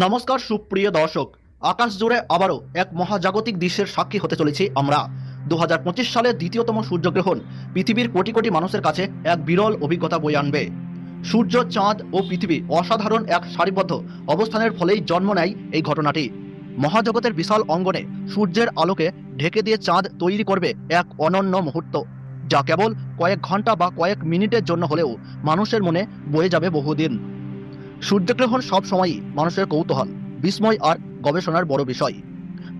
নমস্কার, সুপ্রিয় দর্শক। আকাশ জুড়ে আবারও এক মহাজাগতিক দৃশ্যের সাক্ষী হতে চলেছি আমরা। দু হাজার পঁচিশ সালের দ্বিতীয়তম সূর্যগ্রহণ পৃথিবীর কোটি কোটি মানুষের কাছে এক বিরল অভিজ্ঞতা বয়ে আনবে। সূর্য, চাঁদ ও পৃথিবী অসাধারণ এক সারিবদ্ধ অবস্থানের ফলেই জন্ম নেয় এই ঘটনাটি। মহাজগতের বিশাল অঙ্গনে সূর্যের আলোকে ঢেকে দিয়ে চাঁদ তৈরি করবে এক অনন্য মুহূর্ত, যা কেবল কয়েক ঘণ্টা বা কয়েক মিনিটের জন্য হলেও মানুষের মনে বয়ে যাবে বহুদিন। সূর্যগ্রহণ সব সময়ই মানুষের কৌতূহল, বিস্ময় আর গবেষণার বড় বিষয়।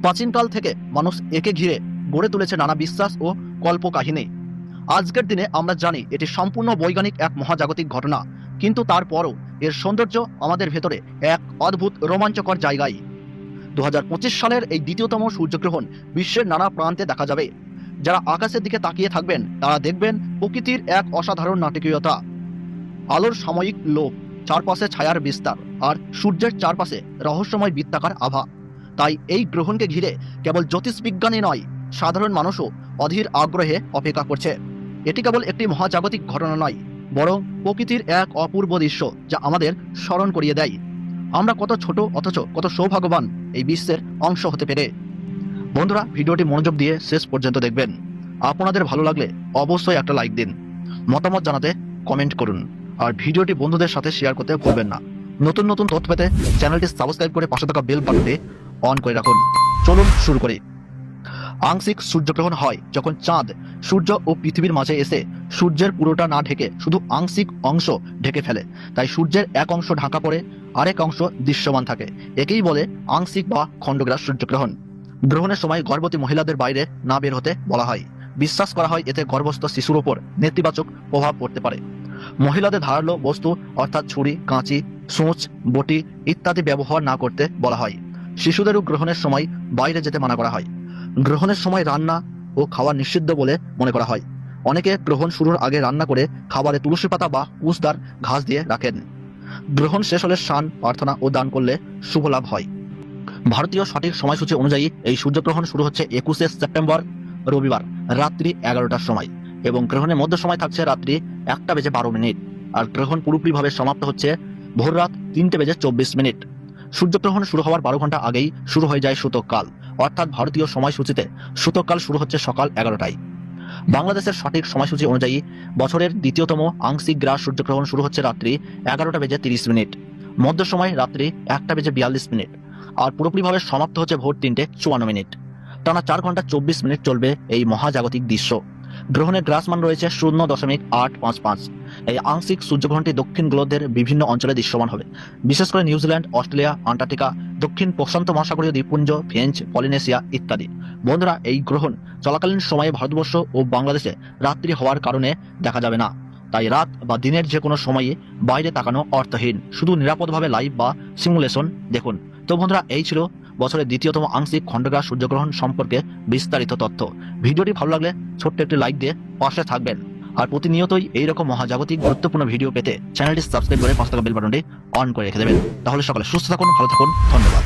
প্রাচীনকাল থেকে মানুষ একে ঘিরে গড়ে তুলেছে নানা বিশ্বাস ও কল্পকাহিনী। আজকের দিনে আমরা জানি এটি সম্পূর্ণ বৈজ্ঞানিক এক মহাজাগতিক ঘটনা, কিন্তু তারপরও এর সৌন্দর্য আমাদের ভেতরে এক অদ্ভুত রোমাঞ্চকর জায়গায়। দু হাজার পঁচিশ সালের এই দ্বিতীয়তম সূর্যগ্রহণ বিশ্বের নানা প্রান্তে দেখা যাবে। যারা আকাশের দিকে তাকিয়ে থাকবেন, তারা দেখবেন প্রকৃতির এক অসাধারণ নাটকীয়তা। আলোর সাময়িক লোভ চারপাশে ছায়ার বিস্তার আর সূর্যের চারপাশে রহস্যময় বৃত্তাকার আভা। তাই এই গ্রহণকে ঘিরে কেবল জ্যোতিষবিজ্ঞানী নয়, সাধারণ মানুষও অধীর আগ্রহে অপেক্ষা করছে। এটি কেবল একটি মহাজাগতিক ঘটনা নয়, বরং প্রকৃতির এক অপূর্ব দৃশ্য যা আমাদের স্মরণ করিয়ে দেয়। আমরা কত ছোট অথচ কত সৌভাগ্যবান এই বিশ্বের অংশ হতে পেরে। বন্ধুরা, ভিডিওটি মনোযোগ দিয়ে শেষ পর্যন্ত দেখবেন। আপনাদের ভালো লাগলে অবশ্যই একটা লাইক দিন। মতামত জানাতে কমেন্ট করুন। আর ভিডিওটি বন্ধুদের সাথে শেয়ার করতে ভুলবেন না। নতুন নতুন তথ্য পেতে চ্যানেলটি সাবস্ক্রাইব করে পাশে থাকা বেল বাটনটি অন করে রাখুন। চলুন শুরু করি। আংশিক সূর্যগ্রহণ হয় যখন চাঁদ, সূর্য ও পৃথিবীর মাঝে এসে সূর্যের পুরোটা না ঢেকে শুধু আংশিক অংশ ঢেকে ফেলে। তাই সূর্যের এক অংশ ঢাকা পড়ে, আরেক অংশ দৃশ্যমান থাকে। একেই বলে আংশিক বা খণ্ডগ্রাস সূর্যগ্রহণ। গ্রহণের সময় গর্ভবতী মহিলাদের বাইরে না বের হতে বলা হয়। বিশ্বাস করা হয় এতে গর্ভস্থ শিশুর ওপর নেতিবাচক প্রভাব পড়তে পারে। মহিলাদের ধারালো বস্তু, অর্থাৎ ছুরি, কাঁচি, সূচ, বটি ইত্যাদি ব্যবহার না করতে বলা হয়। শিশুদেরও গ্রহণের সময় বাইরে যেতে মানা করা হয়। গ্রহণের সময় রান্না ও খাওয়া নিষিদ্ধ বলে মনে করা হয়। অনেকে গ্রহণ শুরুর আগে রান্না করে খাবারে তুলসী পাতা বা কুশদার ঘাস দিয়ে রাখেন। গ্রহণ শেষ হলে স্নান, প্রার্থনা ও দান করলে শুভ লাভ হয়। ভারতীয় সঠিক সময়সূচি অনুযায়ী এই সূর্যগ্রহণ শুরু হচ্ছে একুশে সেপ্টেম্বর, রবিবার, রাত্রি এগারোটার সময়। এবং গ্রহণের মধ্য সময় থাকছে রাত্রি একটা বেজে বারো মিনিট। আর গ্রহণ পুরোপুরিভাবে সমাপ্ত হচ্ছে ভোর রাত তিনটে বেজে চব্বিশ মিনিট। সূর্যগ্রহণ শুরু হওয়ার বারো ঘণ্টা আগেই শুরু হয়ে যায় সূতককাল। অর্থাৎ ভারতীয় সময়সূচিতে সূতককাল শুরু হচ্ছে সকাল এগারোটায়। বাংলাদেশের সঠিক সময়সূচি অনুযায়ী বছরের দ্বিতীয়তম আংশিক গ্রাস সূর্যগ্রহণ শুরু হচ্ছে রাত্রি এগারোটা বেজে তিরিশ মিনিট। মধ্য সময় রাত্রি একটা বেজে বিয়াল্লিশ মিনিট। আর পুরোপুরিভাবে সমাপ্ত হচ্ছে ভোর তিনটে চুয়ান্ন মিনিট। টানা চার ঘণ্টা চব্বিশ মিনিট চলবে এই মহাজাগতিক দৃশ্য। গ্রহণের গ্রাসমান রয়েছে শূন্য দশমিক আট পাঁচ পাঁচ। এই আংশিক সূর্যগ্রহণটি দক্ষিণ গোলকদের বিভিন্ন অঞ্চলে দৃশ্যমান হবে। বিশেষ করে নিউজিল্যান্ড অস্ট্রেলিয়া, আন্টার্কটিকা, দক্ষিণ প্রশান্ত মহাসাগরীয় দ্বীপপুঞ্জ ফ্রেঞ্চ পলিনেশিয়া ইত্যাদি। বন্ধুরা, এই গ্রহণ চলাকালীন সময়ে ভারতবর্ষ ও বাংলাদেশে রাত্রি হওয়ার কারণে দেখা যাবে না। তাই রাত বা দিনের যে কোনো সময়ে বাইরে তাকানো অর্থহীন। শুধু নিরাপদভাবে লাইভ বা সিমুলেশন দেখুন। তো বন্ধুরা, এই ছিল বছরের দ্বিতীয়তম আংশিক খণ্ডগ্রাস সূর্যগ্রহণ সম্পর্কে বিস্তারিত তথ্য। ভিডিওটি ভালো লাগলে ছোট্ট একটি লাইক দিয়ে পাশে থাকবেন। আর প্রতিনিয়তই এইরকম মহাজাগতিক গুরুত্বপূর্ণ ভিডিও পেতে চ্যানেলটি সাবস্ক্রাইব করে পাঁচ টাকা বেল বাটনটি অন করে রেখে দেবেন। তাহলে সকালে সুস্থ থাকুন, ভালো থাকুন, ধন্যবাদ।